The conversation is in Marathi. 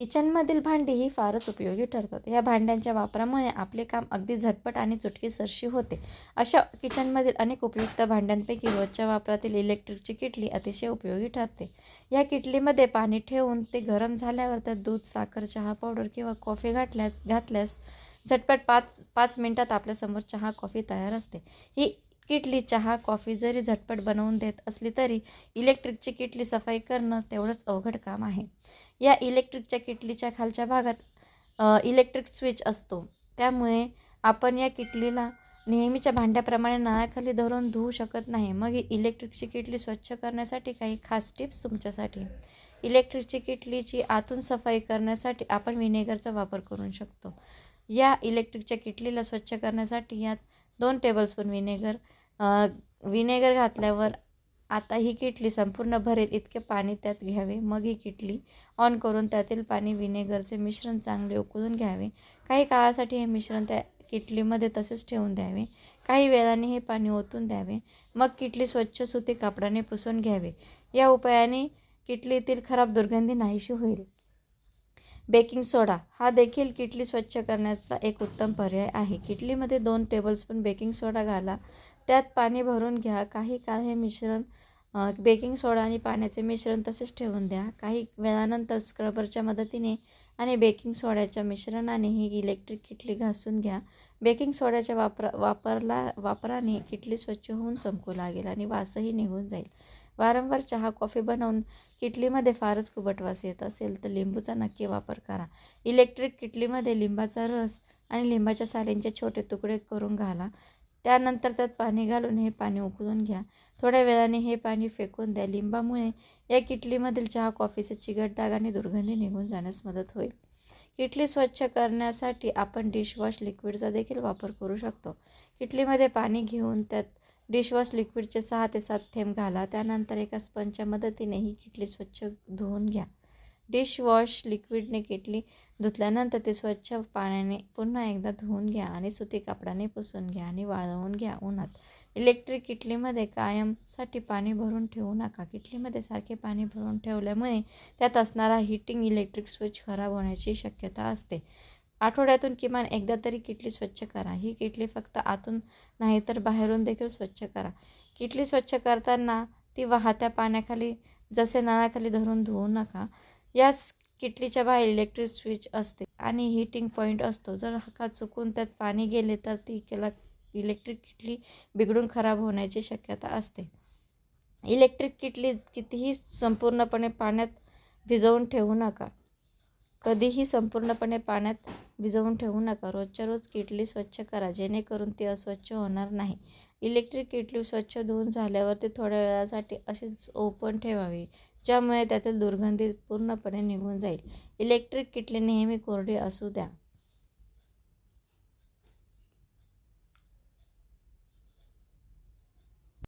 किचनमधील भांडी ही फारच उपयोगी ठरतात. या भांड्यांच्या वापरामुळे आपले काम अगदी झटपट आणि चुटकीसरशी होते. अशा किचनमधील अनेक उपयुक्त भांड्यांपैकी रोजच्या वापरातील इलेक्ट्रिकची किटली अतिशय उपयोगी ठरते. या किटलीमध्ये पाणी ठेवून ते गरम झाल्यावर त्यात दूध साखर चहा पावडर किंवा कॉफी घातल्यास घातल्यास झटपट पाच पाच मिनटात आपल्यासमोर चहा कॉफी तयार असते. ही किटली चहा कॉफी जरी झटपट बनवून देत असली तरी इलेक्ट्रिकची किटली सफाई करणं तेवढंच अवघड काम आहे. या इलेक्ट्रिकच्या किटलीच्या खालच्या भागात इलेक्ट्रिक स्विच असतो. त्यामुळे आपण या किटलीला नेहमीच्या भांड्याप्रमाणे नळाखाली धरून धुवू शकत नाही. मग ही इलेक्ट्रिकची किटली स्वच्छ करण्यासाठी काही खास टिप्स तुमच्यासाठी. इलेक्ट्रिकची किटलीची आतून सफाई करण्यासाठी आपण विनेगरचा वापर करू शकतो. या इलेक्ट्रिकच्या किटलीला स्वच्छ करण्यासाठी यात दोन टेबलस्पून विनेगर विनेगर घातल्यावर आता ही किटली संपूर्ण भरेल इतके पाणी त्यात घ्यावे. मग ही किटली ऑन करून त्यातील पाणी विनेगरचे मिश्रण चांगले उकळून घ्यावे. काही काळासाठी हे मिश्रण त्या किटलीमध्ये तसेच ठेवून द्यावे. काही वेळाने हे पाणी ओतून द्यावे. मग किटली स्वच्छ सुती कापडाने पुसून घ्यावे. या उपायाने किटलीतील खराब दुर्गंधी नाहीशी होईल. Baking soda. हा देखील किटली स्वच्छ करण्याचा एक उत्तम पर्याय आहे. किटलीमध्ये दोन टेबलस्पून बेकिंग सोडा घाला. त्यात पाणी भरून घ्या. काही काळ हे मिश्रण बेकिंग सोडा आणि पाण्याचे मिश्रण तसेच ठेवून द्या. काही वेळानंतर स्क्रबरच्या मदतीने आणि बेकिंग सोड्याच्या मिश्रणाने ही इलेक्ट्रिक किटली घासून घ्या. बेकिंग सोड्याच्या वापरा वापरला वापराने किटली स्वच्छ होऊन चमकू लागेल आणि वासही निघून जाईल. वारंवार चहा कॉफी बनवून किटलीमध्ये फारच कुबट वास येत असेल तर लिंबूचा नक्की वापर करा. इलेक्ट्रिक किटलीमध्ये लिंबाचा रस आणि लिंबाच्या सालींचे छोटे तुकडे करून घाला. त्यानंतर त्यात पाणी घालून हे पाणी उकळून घ्या. थोड्या वेळाने हे पाणी फेकून द्या. लिंबामुळे या किटलीमधील चहा कॉफीचे चिकट डाग आणि दुर्गंधी निघून जाण्यास मदत होईल. किटली स्वच्छ करण्यासाठी आपण डिशवॉश लिक्विडचा देखील वापर करू शकतो. किटलीमध्ये पाणी घेऊन त्यात डिशवॉश लिक्विडचे सहा ते सात थेंब घाला. त्यानंतर एका स्पंजच्या मदतीने ही किटली स्वच्छ धुवून घ्या. डिशवॉश लिक्विडने किटली धुतल्यानंतर ते स्वच्छ पाण्याने पुन्हा एकदा धुवून घ्या आणि सुती कापडाने पुसून घ्या आणि वाळवून घ्या उन्हात. इलेक्ट्रिक किटलीमध्ये कायमसाठी पाणी भरून ठेवू नका. किटलीमध्ये सारखे पाणी भरून ठेवल्यामुळे त्यात असणारा हिटिंग इलेक्ट्रिक स्विच खराब होण्याची शक्यता असते. आठवड्यातून किमान एकदा तरी किटली स्वच्छ करा. ही किटली फक्त आतून नाही तर बाहेरून देखील स्वच्छ करा. किटली स्वच्छ करताना ती वाहत्या पाण्याखाली जसे नळाखाली धरून धुवू नका या किटलीच्या बाहेर इलेक्ट्रिक स्विच असते आणि हीटिंग पॉईंट असतो. जर का चुकून त्यात पाणी गेले तर ती केला इलेक्ट्रिक किटली बिघडून खराब होण्याची शक्यता असते. इलेक्ट्रिक किटली कितीही संपूर्णपणे पाण्यात भिजवून ठेवू नका. कधीही संपूर्णपणे पाण्यात भिजवून ठेवू नका. रोजच्या रोज किटली स्वच्छ करा जेणेकरून ती अस्वच्छ होणार नाही. इलेक्ट्रिक किटली स्वच्छ धुवून झाल्यावर ती थोड्या वेळासाठी अशीच ओपन ठेवावी ज्यामुळे त्यातील दुर्गंधी पूर्णपणे निघून जाईल. इलेक्ट्रिक किटली नेहमी कोरडी असू द्या.